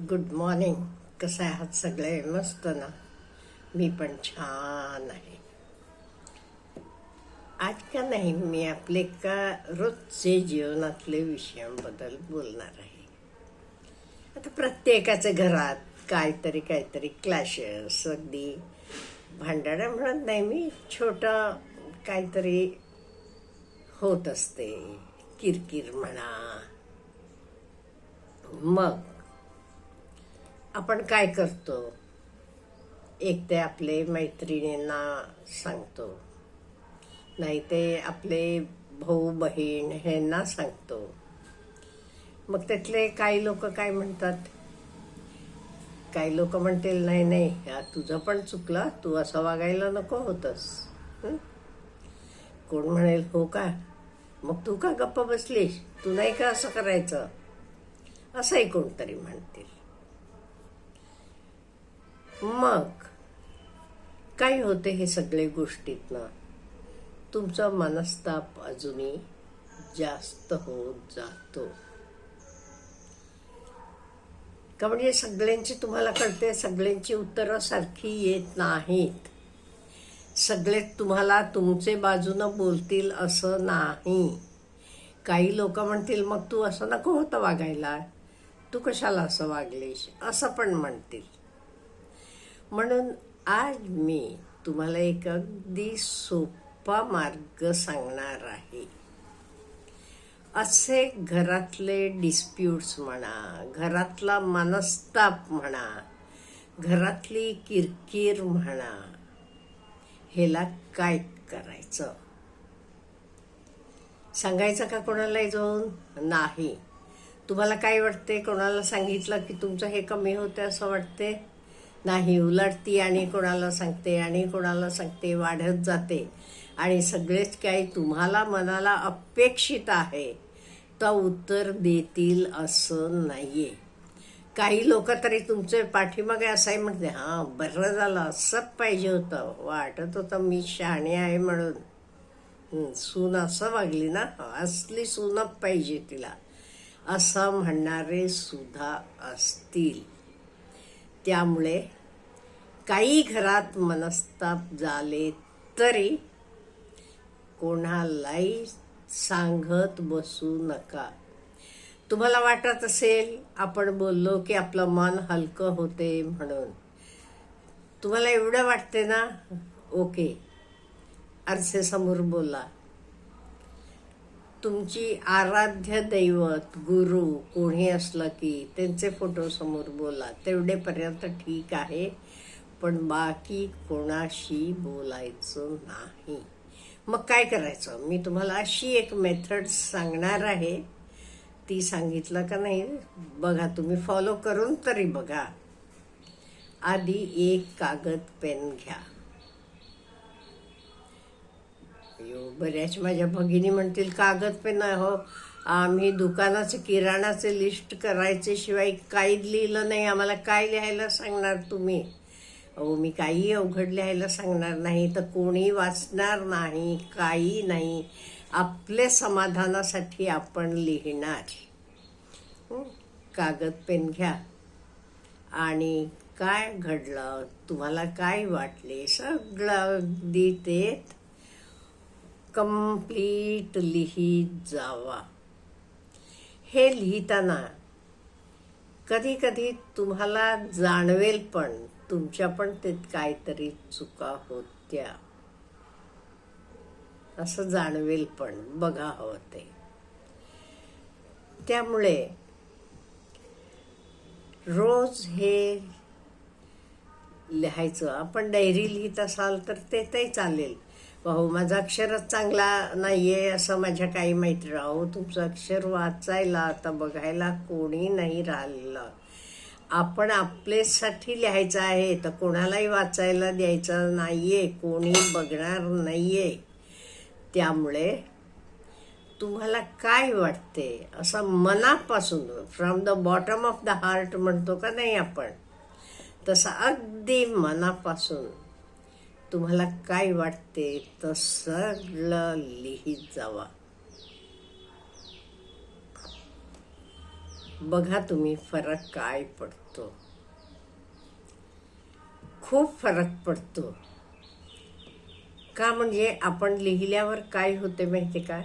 Good morning कसं आहात सगळे? मस्त ना? मी पण छान आहे. आज का नाही मी आपले का रोजचे जीवनातले विषयांबद्दल बोलणार आहे. आता प्रत्येकाच्या घरात काहीतरी काहीतरी क्लॅशेस अगदी भांडणं म्हणत नाही मी छोटं काहीतरी होत असते. किरकिर म्हणा. मग आपण काय करतो? एक ते आपले मैत्रिणींना सांगतो. नाही ते आपले भाऊ बहीण ह्यांना सांगतो. मग त्यातले काही लोक काय म्हणतात? काही लोक म्हणतील नाही नाही हा तुझं पण चुकलं तू असं वागायला नको होतंस. कोण म्हणेल हो का? मग तू का गप्प बसलीस? तू नाही का असं करायचं? असंही कोणतरी म्हणतील. मग काय होते हे सगळे गोष्टीतनं? तुमचा मनस्ताप अजूनही जास्त होत जातो. का म्हणजे सगळ्यांची तुम्हाला कळते सगळ्यांची उत्तरं सारखी येत नाहीत. सगळे तुम्हाला तुमचे बाजूनं बोलतील असं नाही. काही लोक म्हणतील मग तू असं नको होतं वागायला. तू कशाला असं वागलीस? असं पण म्हणतील. म्हणून आज मी तुम्हाला एक अगदी सोपा मार्ग सांगणार आहे. असे घरातले डिस्प्यूट्स म्हणा घरातला मनस्ताप म्हणा घरातली किरकिर म्हणा ह्याला काय करायचं? सांगायचं का कोणालाही जाऊन नाही. तुम्हाला काय वाटते कोणाला सांगितलं की तुमचं हे कमी होते असं वाटते नाही उलटती आणि कोणाला सांगते आणि कोणाला सांगते वाढत जाते. आणि सगळेच काही तुम्हाला मनाला अपेक्षित आहे. तर उत्तर देतील असं नाही आहे काही लोक तरी तुमचे पाठीमागे असाही म्हणते हां बरं झालं असंच पाहिजे होतं. वाटत होतं मी शहाणे आहे म्हणून. सून असं वागली ना? असली सूनच पाहिजे तिला. असं म्हणणारे सुद्धा असतील. त्यामुळे काही घरात मनस्ताप झाले तरी कोणालाही सांगत बसू नका. तुम्हाला वाटत असेल आपण बोललो की आपलं मन हलकं होते म्हणून. तुम्हाला एवढं वाटते ना? ओके. आरसेसमोर बोला. तुमची आराध्य दैवत गुरु कोणी असलं की त्यांचे फोटो समोर बोला. तेवढेपर्यंत ठीक आहे पण बाकी कोणाशी बोलायचं नाही. मग काय करायचं? मी तुम्हाला अशी एक मेथड सांगणार आहे. ती सांगितलं का नाही? बघा तुम्ही फॉलो करून तरी बघा. आधी एक कागद पेन घ्या. अयो बऱ्याच माझ्या भगिनी म्हणतील कागद पेन हो. आम्ही दुकानाचे किराणाचे लिस्ट करायचे शिवाय काही लिहिलं नाही. आम्हाला काय लिहायला सांगणार तुम्ही? अहो मी काही अवघड लिहायला सांगणार नाही. तर कोणी वाचणार नाही काही नाही. आपल्या समाधानासाठी आपण लिहिणार. कागद पेन घ्या. आणि काय घडलं? तुम्हाला काय वाटले? सगळं अगदी ते कंप्लीट लिहित जावा. हे लिहिताना कधी कधी तुम्हाला जाणवेल पण तुमच्या पण ते काहीतरी चुका होत्या. असं जाणवेल पण बघा हवं ते. त्यामुळे रोज हे लिहायचं. आपण डायरी लिहित असाल तर ते ते चालेल. भाऊ माझा अक्षरच चांगला नाही आहे असं माझ्या काही मैत्री अहो तुमचं अक्षर वाचायला आता बघायला कोणी नाही राहिलं. आपण आपलेसाठी लिहायचं आहे तर कोणालाही वाचायला द्यायचं आहे कोणी बघणार नाही आहे त्यामुळे तुम्हाला काय वाटते? असं मनापासून from the bottom of the heart म्हणतो का नाही आपण? तसं अगदी मनापासून. तुम्हाला काय वाटते? तर सगळं लिहित जावा. बघा तुम्ही फरक काय पडतो. खूप फरक पडतो. का म्हणजे आपण लिहिल्यावर काय होते माहिती का?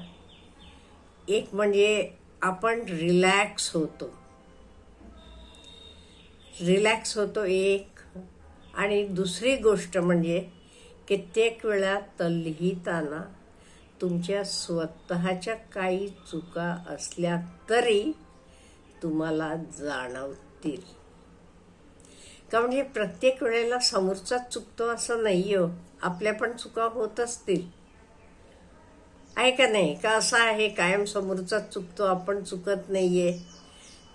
एक म्हणजे आपण रिलॅक्स होतो. रिलॅक्स होतो एक. आणि दुसरी गोष्ट म्हणजे कित्येक वेळा तर लिहिताना तुमच्या स्वतःच्या काही चुका असल्या तरी तुम्हाला जाणवतील. का म्हणजे प्रत्येक वेळेला समोरचाच चुकतो असं नाही हो. आपल्या पण चुका होत असतील. आहे का नाही? का असं आहे? कायम समोरचाच चुकतो आपण चुकत नाहीये.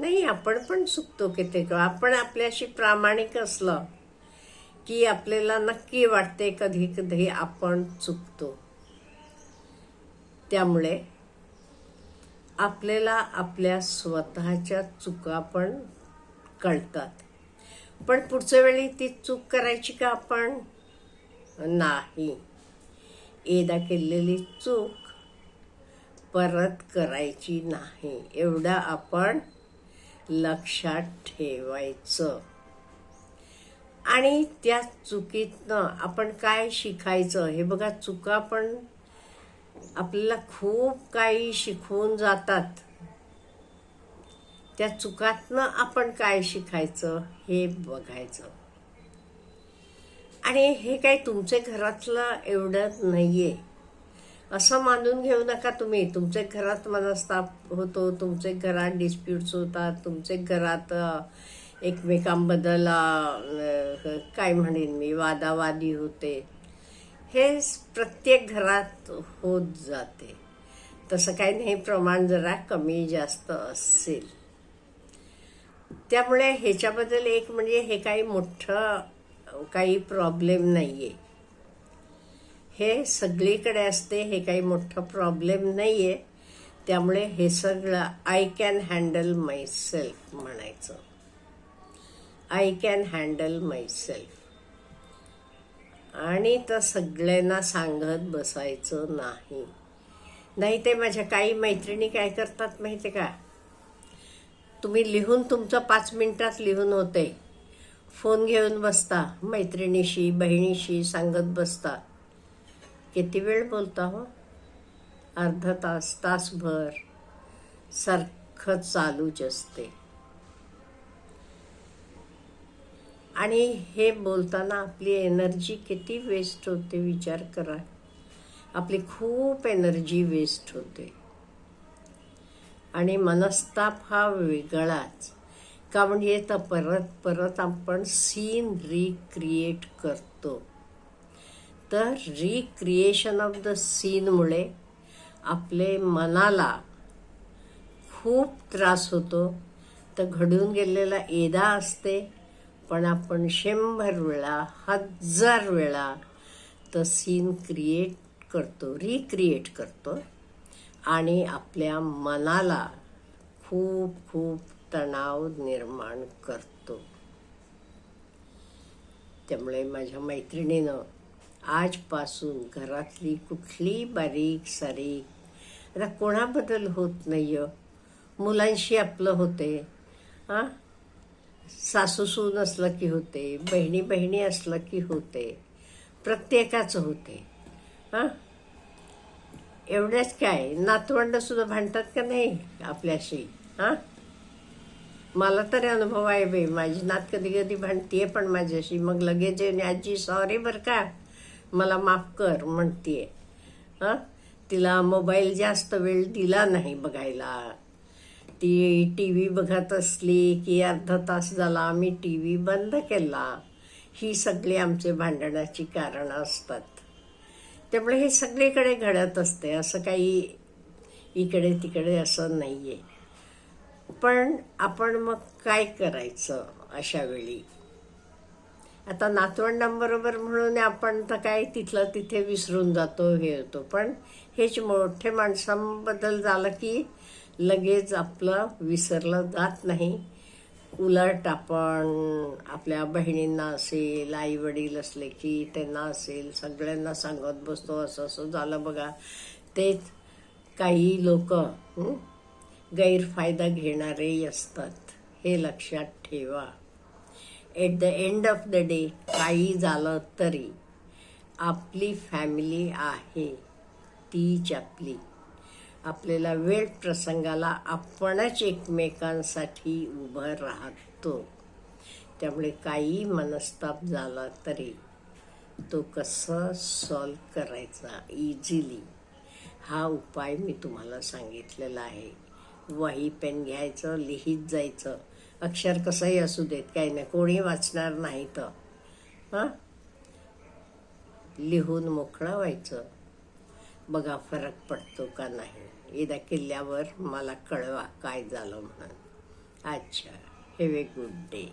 नाही आपण पण चुकतो कित्येक आपण आपल्याशी प्रामाणिक असलं की आपल्याला नक्की वाटते कधी कधी आपण चुकतो. त्यामुळे आपल्याला आपल्या स्वतःच्या चुका पण कळतात. पण पुढच्या वेळी ती चूक करायची का आपण? नाही. एकदा केलेली चूक परत करायची नाही. एवढं आपण लक्षात ठेवायचं. आणि त्या चुकीतनं आपण काय शिकायचं हे बघा चुका पण आपल्याला खूप काही शिकवून जातात. त्या चुकातनं आपण काय शिकायचं हे बघायचं. आणि हे काही तुमच्या घरातलं एवढं नाहीये. असं मानून घेऊ नका तुम्ही. तुमच्या घरात मनस्ताप होतो तुमच्या घरात डिस्प्यूट्स होतात तुमच्या घरात एकमेकांबद्दल काय म्हणेन मी वादावादी होते. हे प्रत्येक घरात होत जाते. तसं काही नाही प्रमाण जरा कमी जास्त असेल. त्यामुळे ह्याच्याबद्दल एक म्हणजे हे काही मोठं काही प्रॉब्लेम नाही आहे हे सगळीकडे असते हे काही मोठं प्रॉब्लेम नाही आहे त्यामुळे हे सगळं I can handle my self म्हणायचं. आय कॅन हँडल मायसेल्फ आणि तर सगळ्यांना सांगत बसायचं नाही. नाही ते माझ्या काही मैत्रिणी काय करतात माहिती का? तुम्ही लिहून तुमचं पाच मिनटात लिहून होते. फोन घेऊन बसता मैत्रिणीशी बहिणीशी सांगत बसता. किती वेळ बोलता हो? अर्धा तास तासभर. सारखं चालूच असते. आणि हे बोलताना आपली एनर्जी किती वेस्ट होते विचार करा. आपली खूप एनर्जी वेस्ट होते. आणि मनस्ताप हा वेगळाच. का म्हणजे तर परत परत आपण सीन रिक्रिएट करतो. तर रिक्रिएशन ऑफ द सीनमुळे आपले मनाला खूप त्रास होतो. तर घडून गेलेला एदा असते. पण आपण शंभर वेळा हजार वेळा तर सीन क्रिएट करतो रिक्रिएट करतो. आणि आपल्या मनाला खूप खूप तणाव निर्माण करतो. त्यामुळे माझ्या मैत्रिणीनं आजपासून घरातली कुठली बारीक सारीक आता कोणाबद्दल होत नाही मुलांशी आपलं होते हां? सासू सून असलं की होते बहिणी बहिणी असलं की होते प्रत्येकाचं होते. हां? एवढ्याच काय? नातवंड सुद्धा भांडतात का नाही आपल्याशी? हां? मला तरी अनुभव आहे बाई माझी नात कधी कधी भांडतीये पण माझ्याशी. मग लगेच येऊन आजी सॉरी बरं का. मला माफ कर म्हणतीये. हां? तिला मोबाईल जास्त वेळ दिला नाही बघायला. ती टी व्ही बघत असली की अर्धा तास झाला आम्ही टी व्ही बंद केला. ही सगळी आमचे भांडणाची कारणं असतात. त्यामुळे हे सगळीकडे घडत असते असं काही इकडे तिकडे असं नाही आहे पण आपण मग काय करायचं अशा वेळी? आता नातवंडांबरोबर म्हणून आपण तर काय तिथलं तिथे विसरून जातो हे होतो. पण हेच मोठे माणसांबद्दल झालं की लगेच आपलं विसरलं जात नाही. उलट आपण आपल्या बहिणींना असेल आई वडील असले की त्यांना असेल सगळ्यांना सांगत बसतो असं असं झालं बघा. तेच काही लोक गैरफायदा घेणारेही असतात. हे लक्षात ठेवा. At the end of the day काही झालं तरी आपली फॅमिली आहे तीच आपली. आपल्याला वेळ प्रसंगाला आपणच एकमेकांसाठी उभं राहतो. त्यामुळे काही मनस्ताप झाला तरी तो कसं सॉल्व करायचा इझिली हा उपाय मी तुम्हाला सांगितलेला आहे. वही पेन घ्यायचं लिहित जायचं. अक्षर कसंही असू देत काही नाही. कोणी वाचणार नाही तर. हां? लिहून मोकळं व्हायचं. बघा फरक पडतो का नाही. एकदा किल्ल्यावर मला कळवा काय झालं म्हणून. अच्छा हॅव ए गुड डे